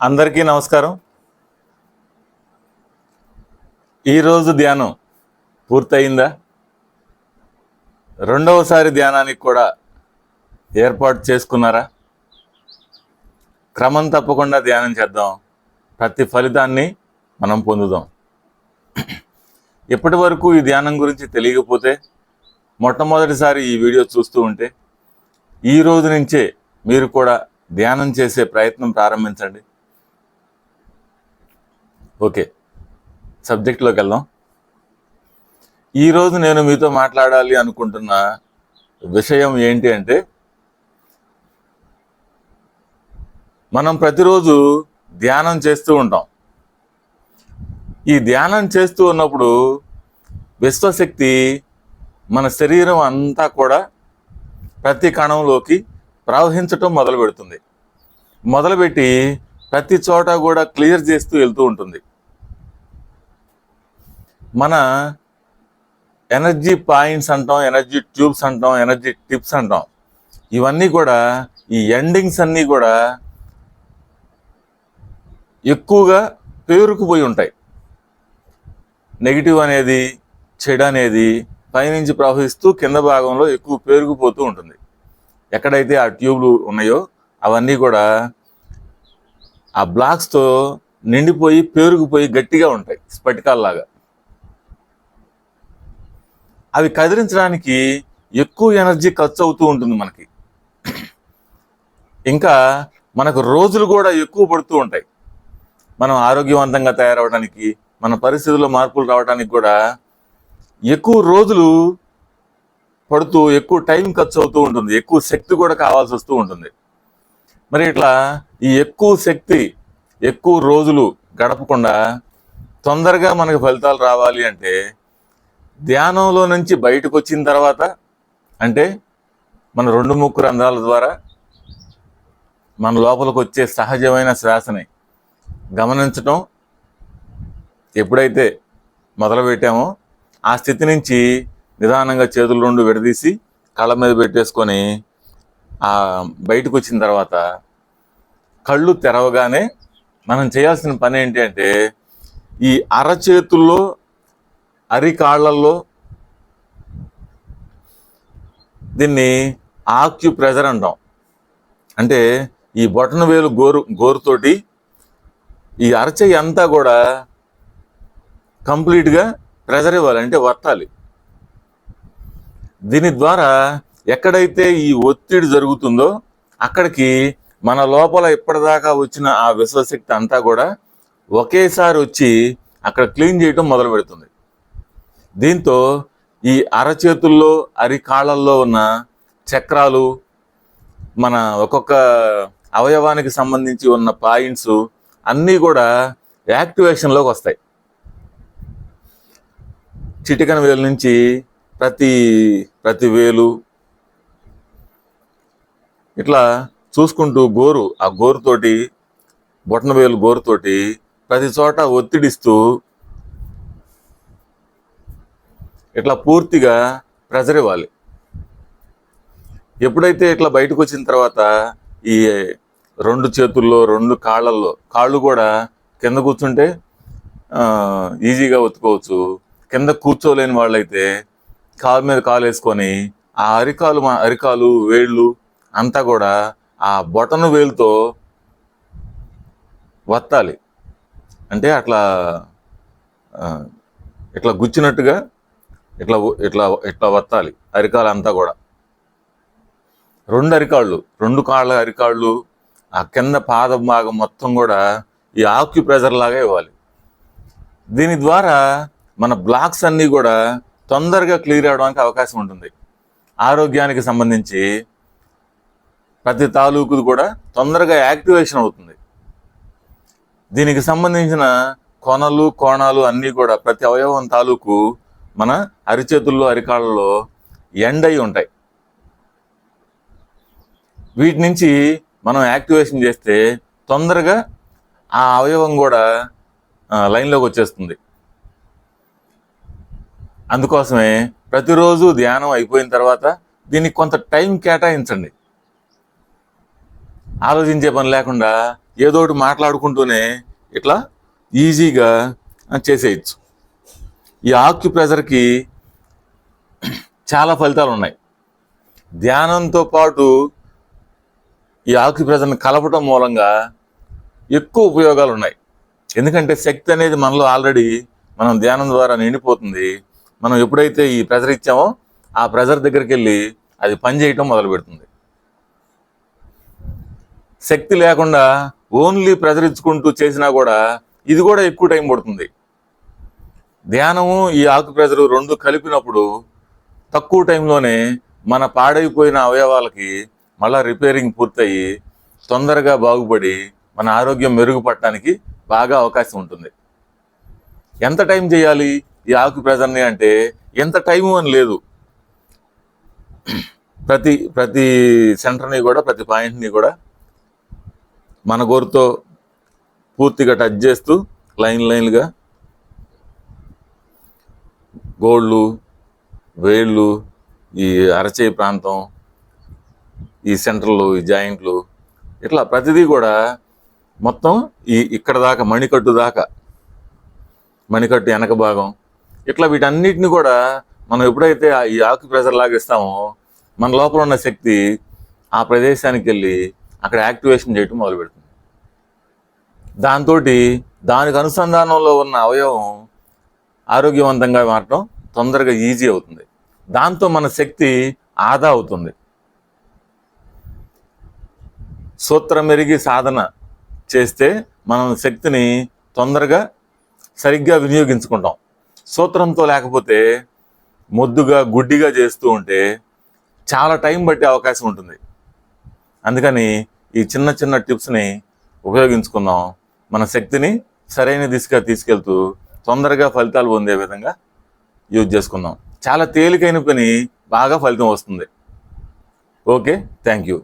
అందరికీ నమస్కారం. ఈరోజు ధ్యానం పూర్తయిందా? రెండవసారి ధ్యానానికి కూడా ఏర్పాటు చేసుకున్నారా? క్రమం తప్పకుండా ధ్యానం చేద్దాం. ప్రతి ఫలితాన్ని మనం పొందుదాం. ఇప్పటి వరకు ఈ ధ్యానం గురించి తెలియకపోతే మొట్టమొదటిసారి ఈ వీడియో చూస్తూ ఉంటే ఈ రోజు నుంచే మీరు కూడా ధ్యానం చేసే ప్రయత్నం ప్రారంభించండి. ఓకే. సబ్జెక్ట్లోకి వెళ్దాం. ఈరోజు నేను మీతో మాట్లాడాలి అనుకుంటున్న విషయం ఏంటి అంటే మనం ప్రతిరోజు ధ్యానం చేస్తూ ఉంటాం. ఈ ధ్యానం చేస్తూ ఉన్నప్పుడు విశ్వశక్తి మన శరీరం అంతా కూడా ప్రతి కణంలోకి ప్రవహించటం మొదలు పెడుతుంది. మొదలుపెట్టి ప్రతి చోట కూడా క్లియర్ చేస్తూ వెళ్తూ ఉంటుంది. మన ఎనర్జీ పాయింట్స్ అంటాం ఎనర్జీ ట్యూబ్స్ అంటాం ఎనర్జీ టిప్స్ అంటాం. ఇవన్నీ కూడా ఈ ఎండింగ్స్ అన్నీ కూడా ఎక్కువగా పేరుకుపోయి ఉంటాయి. నెగిటివ్ అనేది చెడు అనేది పైనుంచి ప్రవహిస్తూ కింద భాగంలో ఎక్కువ పేరుకుపోతూ ఉంటుంది. ఎక్కడైతే ఆ ట్యూబ్లు ఉన్నాయో అవన్నీ కూడా ఆ బ్లాక్స్తో నిండిపోయి పేరుకుపోయి గట్టిగా ఉంటాయి స్ఫటికాల్లాగా. అవి కదిలించడానికి ఎక్కువ ఎనర్జీ ఖర్చు అవుతూ ఉంటుంది మనకి. ఇంకా మనకు రోజులు కూడా ఎక్కువ పడుతూ ఉంటాయి. మనం ఆరోగ్యవంతంగా తయారవడానికి మన పరిస్థితుల్లో మార్పులు రావడానికి కూడా ఎక్కువ రోజులు పడుతూ ఎక్కువ టైం ఖర్చు అవుతూ ఉంటుంది. ఎక్కువ శక్తి కూడా కావాల్సి వస్తూ ఉంటుంది. మరి ఇట్లా ఈ ఎక్కువ శక్తి ఎక్కువ రోజులు గడపకుండా తొందరగా మనకు ఫలితాలు రావాలి అంటే ధ్యానంలో నుంచి బయటకు వచ్చిన తర్వాత అంటే మన రెండు ముక్కు రంధ్రాల ద్వారా మన లోపలికి వచ్చే సహజమైన శ్వాసని గమనించటం ఎప్పుడైతే మొదలుపెట్టామో ఆ స్థితి నుంచి నిదానంగా చేతులు రెండు విడదీసి కళ్ళ మీద పెట్టేసుకొని ఆ బయటకు వచ్చిన తర్వాత కళ్ళు తెరవగానే మనం చేయాల్సిన పని ఏంటి అంటే ఈ అరచేతుల్లో అరికాళ్ళల్లో దీన్ని ఆక్యు ప్రెజర్ అంటాం. అంటే ఈ బొటన వేలు గోరు గోరుతోటి ఈ అరచేయి అంతా కూడా కంప్లీట్గా ప్రెజర్ ఇవ్వాలి అంటే వర్తాలి దీని ద్వారా ఎక్కడైతే ఈ ఒత్తిడి జరుగుతుందో అక్కడికి మన లోపల ఇప్పటిదాకా వచ్చిన ఆ విశ్వశక్తి అంతా కూడా ఒకేసారి వచ్చి అక్కడ క్లీన్ చేయటం మొదలు పెడుతుంది. దీంతో ఈ అరచేతుల్లో అరికాళ్ళల్లో ఉన్న చక్రాలు మన ఒక్కొక్క అవయవానికి సంబంధించి ఉన్న పాయింట్స్ అన్నీ కూడా యాక్టివేషన్లోకి వస్తాయి. చిటికన వేలు నుంచి ప్రతి ప్రతి వేలు. ఇట్లా చూసుకుంటూ గోరు ఆ గోరుతోటి బొట్టనవేలు వేలు గోరుతోటి ప్రతి చోట ఒత్తిడిస్తూ ఇట్లా పూర్తిగా ప్రెజర్ ఇవ్వాలి ఎప్పుడైతే ఇట్లా బయటకు వచ్చిన తర్వాత ఈ రెండు చేతుల్లో రెండు కాళ్ళల్లో కాళ్ళు కూడా కింద కూర్చుంటే ఈజీగా ఒత్తుకోవచ్చు. కింద కూర్చోలేని వాళ్ళైతే కాలు మీద కాలు వేసుకొని ఆ అరికాలు మా అరికాలు వేళ్ళు అంతా కూడా ఆ బొటను వేలుతో వత్తాలి. అంటే అట్లా ఇట్లా గుచ్చినట్టుగా ఇట్లా ఇట్లా ఇట్లా వత్తాలి అరికాలు అంతా కూడా. రెండు అరికాళ్ళు రెండు కాళ్ళ అరికాళ్ళు ఆ కింద పాద భాగం మొత్తం కూడా ఈ ఆక్యుప్రెజర్ లాగా ఇవ్వాలి. దీని ద్వారా మన బ్లాక్స్ అన్నీ కూడా తొందరగా క్లియర్ అవడానికి అవకాశం ఉంటుంది. ఆరోగ్యానికి సంబంధించి ప్రతి తాలూకుది కూడా తొందరగా యాక్టివేషన్ అవుతుంది. దీనికి సంబంధించిన కొనలు కోణాలు అన్నీ కూడా ప్రతి అవయవం తాలూకు మన అరిచేతుల్లో అరికాళ్ళలో ఎండ్ అయి ఉంటాయి. వీటి నుంచి మనం యాక్టివేషన్ చేస్తే తొందరగా ఆ అవయవం కూడా లైన్లోకి వచ్చేస్తుంది. అందుకోసమే ప్రతిరోజు ధ్యానం అయిపోయిన తర్వాత దీనికి కొంత టైం కేటాయించండి. ఆలోచించే పని లేకుండా ఏదో ఒకటి మాట్లాడుకుంటూనే ఇట్లా ఈజీగా చేసేయచ్చు. ఈ ఆక్యుప్రెజర్కి చాలా ఫలితాలు ఉన్నాయి. ధ్యానంతో పాటు ఈ ఆక్యు ప్రెజర్ని కలపటం మూలంగా ఎక్కువ ఉపయోగాలు ఉన్నాయి. ఎందుకంటే శక్తి అనేది మనలో ఆల్రెడీ మనం ధ్యానం ద్వారా నిండిపోతుంది. మనం ఎప్పుడైతే ఈ ప్రెజర్ ఇచ్చామో ఆ ప్రెజర్ దగ్గరికి వెళ్ళి అది పని చేయటం మొదలు పెడుతుంది. శక్తి లేకుండా ఓన్లీ ప్రెజర్ ఇచ్చుకుంటూ చేసినా కూడా ఇది కూడా ఎక్కువ టైం పడుతుంది. ధ్యానము ఈ ఆకు ప్రెజరు రెండు కలిపినప్పుడు తక్కువ టైంలోనే మన పాడైపోయిన అవయవాలకి మళ్ళా రిపేరింగ్ పూర్తయి తొందరగా బాగుపడి మన ఆరోగ్యం మెరుగుపడటానికి బాగా అవకాశం ఉంటుంది. ఎంత టైం చేయాలి? ఈ ఆకు అంటే ఎంత టైము అని లేదు. ప్రతి ప్రతి సెంటర్ని కూడా ప్రతి పాయింట్ని కూడా మన గోరుతో పూర్తిగా టచ్ చేస్తూ లైన్ లైన్గా గోళ్ళు వేళ్ళు ఈ అరచేయి ప్రాంతం ఈ సెంటర్లు ఈ జాయింట్లు ఇట్లా ప్రతిదీ కూడా మొత్తం ఈ ఇక్కడ దాకా మణికట్టు దాకా మణికట్టు వెనక భాగం ఇట్లా వీటన్నిటిని కూడా మనం ఎప్పుడైతే ఆ- ఈ ఆకు ప్రెజర్ లాగిస్తామో మన లోపల ఉన్న శక్తి ఆ ప్రదేశానికి వెళ్ళి అక్కడ యాక్టివేషన్ చేయటం మొదలు పెడుతుంది దాంతో దానికి అనుసంధానంలో ఉన్న అవయవం ఆరోగ్యవంతంగా మారటం తొందరగా ఈజీ అవుతుంది. దాంతో మన శక్తి ఆదా అవుతుంది. సూత్రం మెరిగి సాధన చేస్తే మనం శక్తిని తొందరగా సరిగ్గా వినియోగించుకుంటాం. సూత్రంతో లేకపోతే మొద్దుగా గుడ్డిగా చేస్తూ ఉంటే చాలా టైం పట్టే అవకాశం ఉంటుంది. అందుకని ఈ చిన్న చిన్న టిప్స్ని ఉపయోగించుకుందాం. మన శక్తిని సరైన దిశగా తీసుకెళ్తూ తొందరగా ఫలితాలు పొందే విధంగా యూజ్ చేసుకుందాం. చాలా తేలికైన పని బాగా ఫలితం వస్తుంది. Okay thank you.